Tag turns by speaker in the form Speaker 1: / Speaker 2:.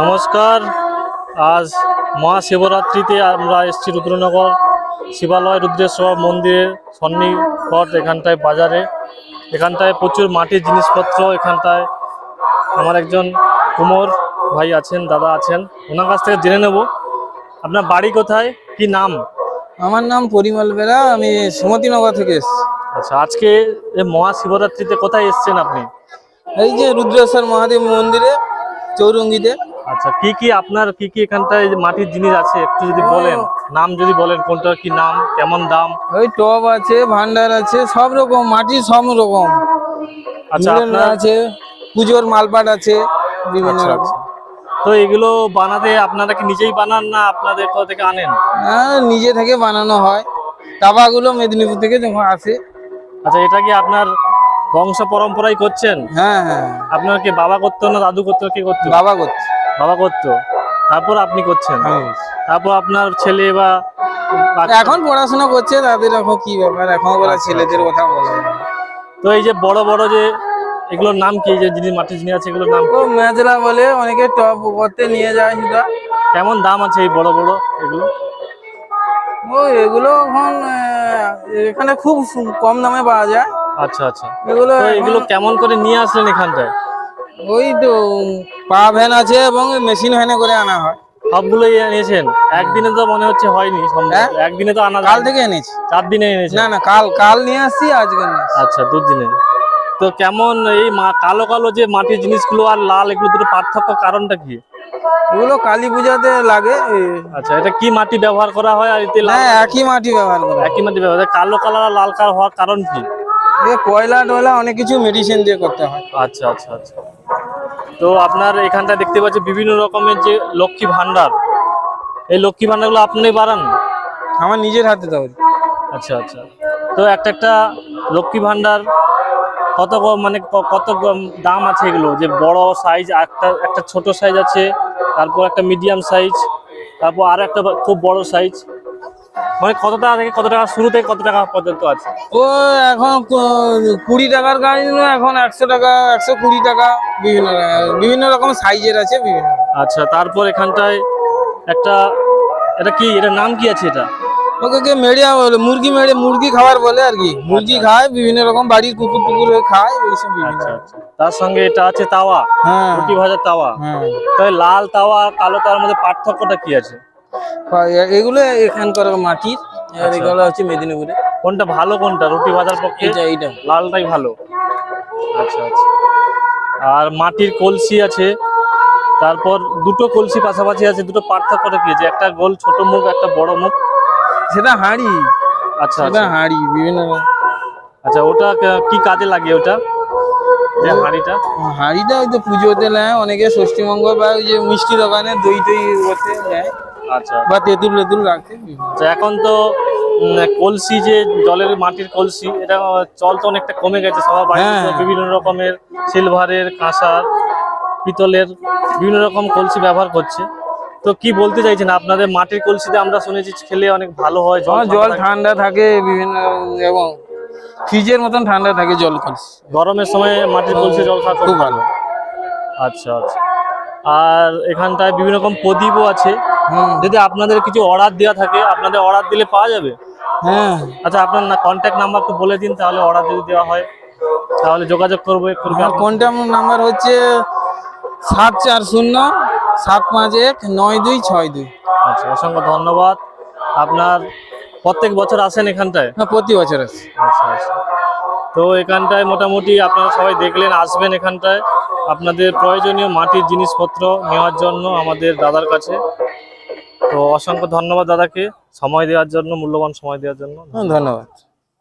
Speaker 1: নমস্কার। আজ মহাশিবরাত্রিতে আমরা এসেছি রুদ্রনগর শিবালয় রুদ্রেশ্বর মন্দিরের সন্নিকট এখানটায় বাজারে। এখানটায় প্রচুর মাটির জিনিসপত্র এখানটায় আমার একজন কুমোর ভাই আছেন দাদা আছেন। ওনার কাছ থেকে জেনে নেব। আপনার বাড়ি কোথায়? কি নাম?
Speaker 2: আমার নাম পরিমল বেরা আমি সুমতিনগর থেকে এসেছি।
Speaker 1: আচ্ছা আজকে মহাশিবরাত্রিতে কোথায় এসছেন আপনি?
Speaker 2: এই যে রুদ্রেশ্বর মহাদেব মন্দিরে চৌরঙ্গিতে।
Speaker 1: আচ্ছা কি কি আপনার কি কি এখানটায় মাটির জিনিস আছে? একটু যদি বলেন। নাম যদি বলেন কোনটার কি নাম কেমন দাম?
Speaker 2: ওই টব আছে ভান্ডার আছে সব রকম মাটি সব রকম।
Speaker 1: আচ্ছা
Speaker 2: আছে পুজোর মালপাট আছে বিভিন্ন
Speaker 1: আচ্ছা,
Speaker 2: রকম।
Speaker 1: আচ্ছা। তো এগুলো বানাতে আপনারা কি নিজেই বানান না আপনাদের কোথা থেকে আনেন?
Speaker 2: হ্যাঁ নিজে থেকে বানানো হয়। টাবাগুলো মেদিনীপুর থেকে যখন আসে।
Speaker 1: আচ্ছা এটা কি আপনার বংশ পরম্পরাই করছেন?
Speaker 2: হ্যাঁ হ্যাঁ।
Speaker 1: আপনার কি বাবা করতো না দাদু করতো? কি করতো?
Speaker 2: বাবা করতো।
Speaker 1: বাবা করতো। তারপর আপনি করছেন। তারপর আপনার ছেলে বা
Speaker 2: এখন পড়াশোনা করছে তাদের এখন কি ব্যাপার? এখন বলা
Speaker 1: আচ্ছা,
Speaker 2: ছেলেদের কথা বলা।
Speaker 1: তো এই যে বড় বড় যে এগুলোর নাম কি? যে জিনিস মাটি জিনিস আছে এগুলোর নাম
Speaker 2: মেজলা বলে অনেকে টপ করতে নিয়ে যায় সেটা।
Speaker 1: কেমন দাম আছে এই বড় বড় এগুলো?
Speaker 2: ও এগুলো এখন এখানে খুব কম দামে পাওয়া যায়।
Speaker 1: আচ্ছা আচ্ছা।
Speaker 2: এগুলো
Speaker 1: এগুলো কেমন করে নিয়ে আসলেন এখানটায়?
Speaker 2: ওই তো পা ভ্যান আছে এবং মেশিন ভ্যানে করে আনা হয়।
Speaker 1: সবগুলোই এনেছেন? একদিনে তো মনে হচ্ছে হয়নি
Speaker 2: হ্যাঁ?
Speaker 1: একদিনে তো আনা
Speaker 2: কাল থেকে এনেছি।
Speaker 1: চার দিনে এনেছেন?
Speaker 2: না না কাল কাল নিয়ে আসছি আজকে
Speaker 1: আচ্ছা দুদিনে তো কেমন এই মা- কালো কালো যে মাটির জিনিসগুলো আর লাল এগুলো দুটো পার্থক্য কারণটা কি?
Speaker 2: এগুলো কালী পূজাতে লাগে
Speaker 1: আচ্ছা এটা কি মাটি ব্যবহার করা হয় আর এতে
Speaker 2: না একই মাটি ব্যবহার করে
Speaker 1: একই মাটি ব্যবহার কালো কালার আর লাল কালার হওয়ার কারণ কি?
Speaker 2: কয়লা টয়লা অনেক কিছু মেডিসিন দিয়ে করতে হয়।
Speaker 1: আচ্ছা আচ্ছা আচ্ছা। তো আপনার এখানটা দেখতে পাচ্ছি বিভিন্ন রকমের যে লক্ষ্মী ভান্ডার এই লক্ষ্মী ভান্ডারগুলো আপনি বাড়ান?
Speaker 2: আমার নিজের হাতে তৈরি
Speaker 1: আচ্ছা আচ্ছা। তো একটা একটা লক্ষ্মী ভান্ডার কত মানে কত দাম আছে এগুলো? যে বড় সাইজ একটা একটা ছোট সাইজ আছে তারপর একটা মিডিয়াম সাইজ তারপর আর একটা খুব বড় সাইজ মানে কত টাকা থেকে কত টাকা শুরু থেকে কত টাকা পর্যন্ত আছে?
Speaker 2: ও এখন কুড়ি টাকার গাড়ি এখন একশো টাকা একশো কুড়ি টাকা বিভিন্ন বিভিন্ন রকম সাইজের আছে বিভিন্ন
Speaker 1: আচ্ছা তারপর এখানটায় একটা এটা কি এটার নাম কি আছে এটা?
Speaker 2: ওকে মেড়িয়া বলে মুরগি মেরে মুরগি খাবার বলে আর কি। মুরগি খায় বিভিন্ন রকম বাড়ির কুকুর টুকুর খায় এইসব বিভিন্ন
Speaker 1: আচ্ছা আচ্ছা। তার সঙ্গে এটা আছে তাওয়া
Speaker 2: হ্যাঁ।
Speaker 1: রুটি ভাজার তাওয়া।
Speaker 2: হ্যাঁ।
Speaker 1: তাহলে লাল তাওয়া কালো তাওয়ার মধ্যে পার্থক্যটা কি আছে?
Speaker 2: এগুলো এখানকার মাটির আর
Speaker 1: আচ্ছা।
Speaker 2: এগুলো হচ্ছে মেদিনীপুরে
Speaker 1: কোনটা ভালো কোনটা? রুটি ভাজার পক্ষে?
Speaker 2: এইটা এইটা।
Speaker 1: লালটাই ভালো। আচ্ছা আচ্ছা। আর মাটির কলসি আছে তারপর দুটো কলসি পাশাপাশি আছে দুটো পার্থক্যটা কি? আছে একটা গোল ছোট মুখ একটা বড় মুখ?
Speaker 2: সেটা হাঁড়ি।
Speaker 1: আচ্ছা
Speaker 2: সেটা
Speaker 1: আচ্ছা।
Speaker 2: হাঁড়ি বিভিন্ন।
Speaker 1: আচ্ছা ওটা কে- কাজে লাগে ওটা? যে হাঁড়িটা?
Speaker 2: হাঁড়িটা ওই যে পুজোতে নেয় অনেকে ষষ্ঠী মঙ্গল বা ওই যে মিষ্টি দোকানে দই টই করতে নেয়
Speaker 1: আচ্ছা।
Speaker 2: বা তেঁতুল লেতুল রাখে
Speaker 1: আচ্ছা এখন তো কলসি যে জলের মাটির কলসি এটা চল তো অনেকটা কমে গেছে সবার বাড়িতে
Speaker 2: হ্যাঁ।
Speaker 1: বিভিন্ন রকমের সিলভারের কাঁসার পিতলের বিভিন্ন রকম কলসি ব্যবহার করছে। তো কি বলতে চাইছেন? আপনাদের মাটির কলসিতে আমরা শুনেছি খেলে অনেক ভালো হয় জল
Speaker 2: জল
Speaker 1: ঠান্ডা থাকে।
Speaker 2: বিভিন্ন এবং ফ্রিজের মতন ঠান্ডা থাকে জল কলসি।
Speaker 1: গরমের সময় মাটির কলসি জল খাওয়া
Speaker 2: খুব ভালো।
Speaker 1: আচ্ছা আচ্ছা। আর এখানটায় বিভিন্ন রকম প্রদীপও আছে। যদি আপনাদের কিছু অর্ডার দেওয়া থাকে আপনাদের অর্ডার দিলে পাওয়া যাবে?
Speaker 2: হ্যাঁ।
Speaker 1: আচ্ছা আপনার না কন্ট্যাক্ট নাম্বার একটু বলে দিন তাহলে অর্ডার যদি দেওয়া হয় তাহলে যোগাযোগ করব
Speaker 2: কন্ট্যাক্ট নাম্বার হচ্ছে সাত চার শূন্য সাত পাঁচ এক নয় দুই ছয় দুই।
Speaker 1: আচ্ছা অসংখ্য ধন্যবাদ। আপনার প্রত্যেক বছর আসেন এখানটায়?
Speaker 2: হ্যাঁ প্রতি বছর আছে
Speaker 1: আচ্ছা আচ্ছা। তো এখানটায় মোটামুটি আপনারা সবাই দেখলেন আসবেন এখানটায়। আপনাদের প্রয়োজনীয় মাটির জিনিসপত্র নেওয়ার জন্য আমাদের দাদার কাছে। তো অসংখ্য ধন্যবাদ দাদাকে সময় দেওয়ার জন্য মূল্যবান সময় দেওয়ার জন্য।
Speaker 2: ধন্যবাদ।